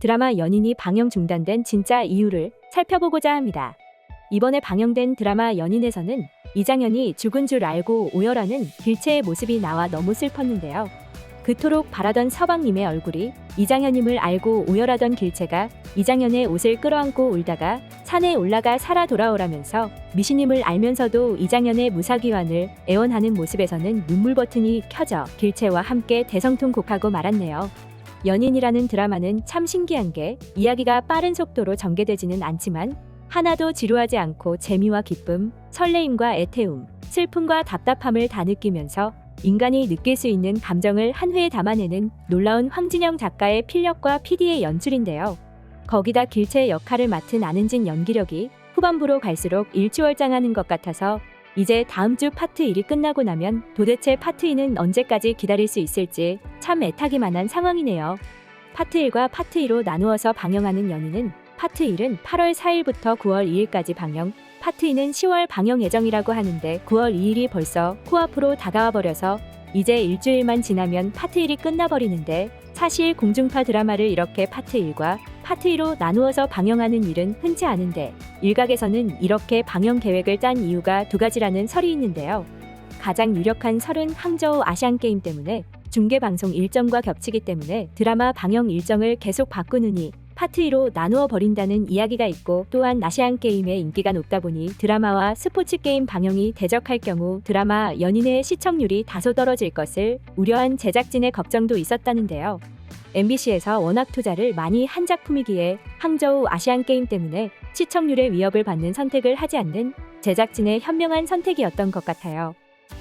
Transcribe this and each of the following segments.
드라마 연인이 방영 중단된 진짜 이유를 살펴보고자 합니다. 이번에 방영된 드라마 연인에서는 이장현이 죽은 줄 알고 오열하는 길채의 모습이 나와 너무 슬펐는데요. 그토록 바라던 서방님의 얼굴이 이장현임을 알고 오열하던 길채가 이장현의 옷을 끌어안고 울다가 산에 올라가 살아 돌아오라면서 미신임을 알면서도 이장현의 무사귀환을 애원하는 모습에서는 눈물 버튼이 켜져 길채와 함께 대성통곡하고 말았네요. 연인이라는 드라마는 참 신기한 게 이야기가 빠른 속도로 전개되지는 않지만 하나도 지루하지 않고 재미와 기쁨, 설레임과 애태움, 슬픔과 답답함을 다 느끼면서 인간이 느낄 수 있는 감정을 한 회에 담아내는 놀라운 황진영 작가의 필력과 PD의 연출인데요. 거기다 길체의 역할을 맡은 안은진 연기력이 후반부로 갈수록 일취월장하는 것 같아서 이제 다음 주 파트 1이 끝나고 나면 도대체 파트 2는 언제까지 기다릴 수 있을지 참 애타기만 한 상황이네요. 파트 1과 파트 2로 나누어서 방영하는 연인은 파트 1은 8월 4일부터 9월 2일까지 방영, 파트 2는 10월 방영 예정이라고 하는데 9월 2일이 벌써 코앞으로 다가와 버려서 이제 일주일만 지나면 파트 1이 끝나버리는데 사실 공중파 드라마를 이렇게 파트 1과 파트 2로 나누어서 방영하는 일은 흔치 않은데 일각에서는 이렇게 방영 계획을 짠 이유가 두 가지라는 설이 있는데요. 가장 유력한 설은 항저우 아시안게임 때문에 중계 방송 일정과 겹치기 때문에 드라마 방영 일정을 계속 바꾸느니 파트 2로 나누어 버린다는 이야기가 있고 또한 아시안 게임의 인기가 높다 보니 드라마와 스포츠 게임 방영이 대적할 경우 드라마 연인의 시청률이 다소 떨어질 것을 우려한 제작진의 걱정도 있었다는데요. MBC에서 워낙 투자를 많이 한 작품이기에 항저우 아시안 게임 때문에 시청률의 위협을 받는 선택을 하지 않는 제작진의 현명한 선택이었던 것 같아요.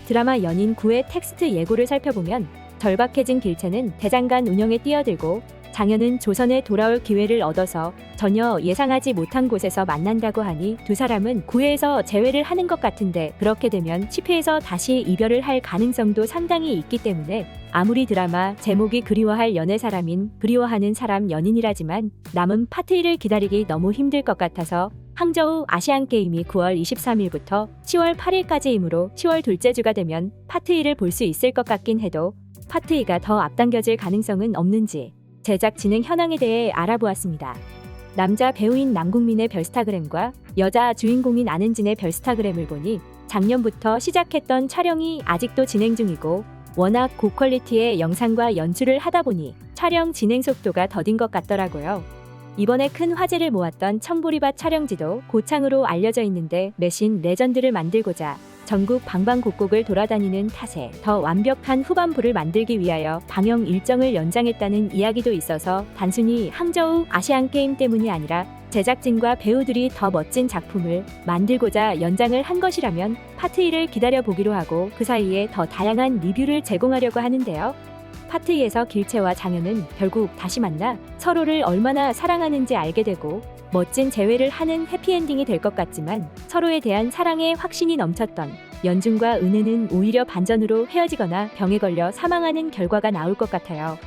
드라마 연인 9의 텍스트 예고를 살펴보면 절박해진 길체는 대장간 운영에 뛰어들고 장현은 조선에 돌아올 기회를 얻어서 전혀 예상하지 못한 곳에서 만난다고 하니 두 사람은 9회에서 재회를 하는 것 같은데 그렇게 되면 10회에서 다시 이별을 할 가능성도 상당히 있기 때문에 아무리 드라마 제목이 그리워할 연애 사람인 그리워하는 사람 연인이라지만 남은 파트 1을 기다리기 너무 힘들 것 같아서 항저우 아시안 게임이 9월 23일부터 10월 8일까지이므로 10월 둘째 주가 되면 파트 1을 볼 수 있을 것 같긴 해도 파트 2가 더 앞당겨질 가능성은 없는지 제작 진행 현황에 대해 알아보았습니다. 남자 배우인 남국민의 별스타그램과 여자 주인공인 안은진의 별스타그램을 보니 작년부터 시작했던 촬영이 아직도 진행 중이고 워낙 고퀄리티의 영상과 연출을 하다 보니 촬영 진행 속도가 더딘 것 같더라고요. 이번에 큰 화제를 모았던 청보리밭 촬영지도 고창으로 알려져 있는데 매신 레전드를 만들고자 전국 방방곡곡을 돌아다니는 탓에 더 완벽한 후반부를 만들기 위하여 방영 일정을 연장했다는 이야기도 있어서 단순히 항저우 아시안 게임 때문이 아니라 제작진과 배우들이 더 멋진 작품을 만들고자 연장을 한 것이라면 파트 1을 기다려 보기로 하고 그 사이에 더 다양한 리뷰를 제공하려고 하는데요. 파트 2에서 길채와 장현은 결국 다시 만나 서로를 얼마나 사랑하는지 알게 되고 멋진 재회를 하는 해피엔딩이 될 것 같지만 서로에 대한 사랑에 확신이 넘쳤던 연준과 은혜는 오히려 반전으로 헤어지거나 병에 걸려 사망하는 결과가 나올 것 같아요.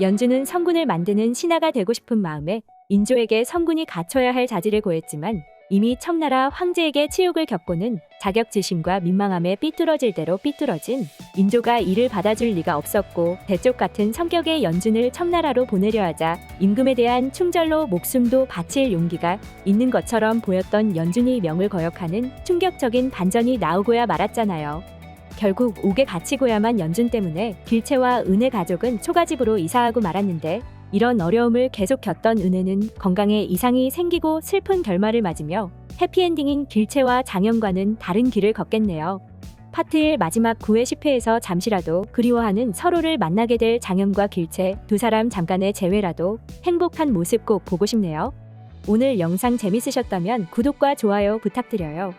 연준은 성군을 만드는 신하가 되고 싶은 마음에 인조에게 성군이 갖춰야 할 자질을 고했지만 이미 청나라 황제에게 치욕을 겪고는 자격지심과 민망함에 삐뚤어질 대로 삐뚤어진 인조가 이를 받아줄 리가 없었고 대쪽 같은 성격의 연준을 청나라로 보내려 하자 임금에 대한 충절로 목숨도 바칠 용기가 있는 것처럼 보였던 연준이 명을 거역하는 충격적인 반전이 나오고야 말았잖아요. 결국 옥에 갇히고야만 연준 때문에 길채와 은혜 가족은 초가집으로 이사하고 말았는데 이런 어려움을 계속 겪던 은혜는 건강에 이상이 생기고 슬픈 결말을 맞으며 해피엔딩인 길채와 장현과는 다른 길을 걷겠네요. 파트 1 마지막 9회 10회에서 잠시라도 그리워하는 서로를 만나게 될 장현과 길채 두 사람 잠깐의 재회라도 행복한 모습 꼭 보고 싶네요. 오늘 영상 재밌으셨다면 구독과 좋아요 부탁드려요.